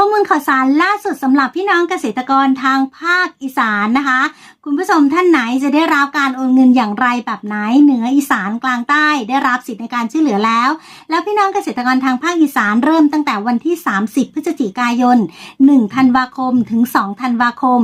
ข้อมูลข่าวสารล่าสุดสำหรับพี่น้องเกษตรกรทางภาคอีสานนะคะ คุณผู้ชมท่านไหนจะได้รับการโอนเงินอย่างไรแบบไหนเหนืออีสานกลางใต้ได้รับสิทธิในการช่วยเหลือแล้ว แล้วพี่น้องเกษตรกรทางภาคอีสานเริ่มตั้งแต่วันที่ 30 พฤศจิกายน 1 ธันวาคมถึง 2 ธันวาคม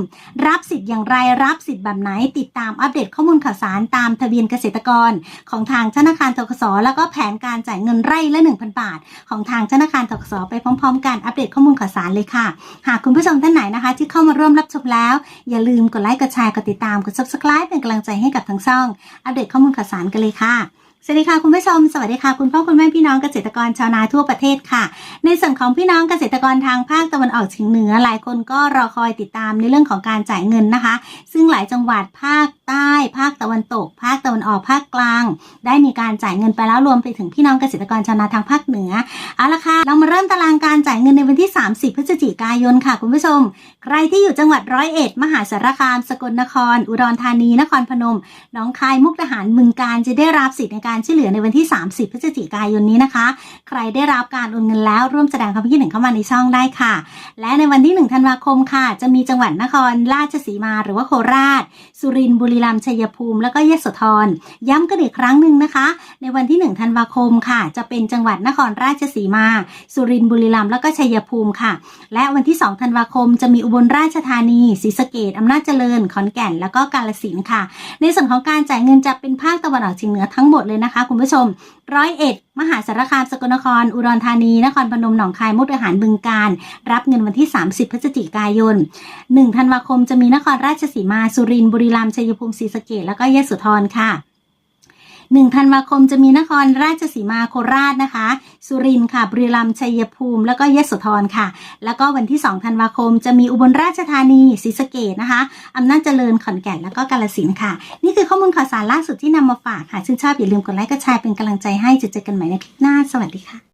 รับสิทธิ์อย่างไรรับสิทธิ์แบบไหน ติดตามอัปเดตข้อมูลข่าวสารตามทะเบียนเกษตรกร ของทางธนาคารทกสแล้วก็แผนการจ่ายเงินไร่ละ 1,000 บาท ของทางธนาคารทกสไปพร้อม ๆ กันอัปเดตข้อมูลข่าวสารเลยค่ะ หากคุณผู้ชมท่านไหนนะคะ ที่เข้ามาร่วมรับชมแล้ว อย่าลืมกดไลค์กดแชร์กดติดตามกด subscribe เป็นกำลังใจให้กับทั้งช่อง อัปเดตข้อมูลข่าวสารกันเลยค่ะ สวัสดีค่ะคุณผู้ชมสวัสดีค่ะคุณพ่อคุณแม่พี่น้องเกษตรกรชาวนาทั่วประเทศค่ะ ในส่วนของพี่น้องเกษตรกรทางภาคตะวันออกเฉียงเหนือหลายคนก็รอคอยติดตามในเรื่องของการจ่ายเงินนะคะ ซึ่งหลายจังหวัดภาคใต้ ภาคตะวันตก ภาคตะวันออกภาคกลาง ได้มีการจ่ายเงินไปแล้วรวมไปถึงพี่น้องเกษตรกรชาวนาทางภาคเหนือเอาละค่ะเรามาเริ่มตารางการจ่ายเงินในวันที่ 30 พฤศจิกายนค่ะ คุณผู้ชม ใครที่อยู่จังหวัดร้อยเอ็ดมหาสารคาม สกลนคร อุดรธานีนครพนมหนองคายมุกดาหารบึงการจะได้รับสิทธิ์ในการช่วยเหลือในวันที่ 30 พฤศจิกายนนี้นะคะ ใครได้รับการโอนเงินแล้วร่วมแสดงความคิดเห็นเข้ามาในช่องได้ค่ะ และในวันที่ 1 ธันวาคมค่ะ จะมีจังหวัดนครราชสีมาหรือว่าโคราช สุรินทร์บุรีรัมย์ชัยภูมิ แล้วก็ยโสธรย้ำกันอีกครั้งหนึ่งนะคะ ในวันที่ 1 ธันวาคมค่ะ จะเป็นจังหวัดนครราชสีมา สุรินทร์บุรีรัมย์แล้วก็ชัยภูมิค่ะ และวันที่ 2 ธันวาคม จะมีอุบลราชธานีศรีสะเกดอำนาจเจริญ ขอนแก่น แล้วก็กาฬสินธุ์ค่ะ ในส่วนของการจ่ายเงินจะเป็นภาคตะวันออกเฉียงเหนือทั้งหมดเลยนะคะ คุณผู้ชม ร้อยเอ็ด มหาสารคามสกลนคร อุดรธานี นครพนมหนองคายมุกดาหารบึงการ รับเงินวันที่ 30 พฤศจิกายน 1 ธันวาคมจะมีนครราชสีมา สุรินทร์บุรีรัมย์ชัยภูมิศรีสะเกดแล้วก็ยโสธรค่ะ 1ธันวาคมจะมีนครราชสีมาโคราชนะคะ สุรินทร์ค่ะบุรีรัมย์ชัยภูมิ แล้วก็ยโสธรค่ะ แล้วก็วันที่2ธันวาคม จะมีอุบลราชธานีศรีสะเกดนะคะอำนาจเจริญขอนแก่นแล้วก็กาฬสินธุ์ค่ะ นี่คือข้อมูลข่าวสารล่าสุดที่นำมาฝากค่ะชื่นชอบอย่าลืมกดไลค์กดแชร์เป็นกำลังใจให้จะเจอกันใหม่ในคลิปหน้าสวัสดีค่ะ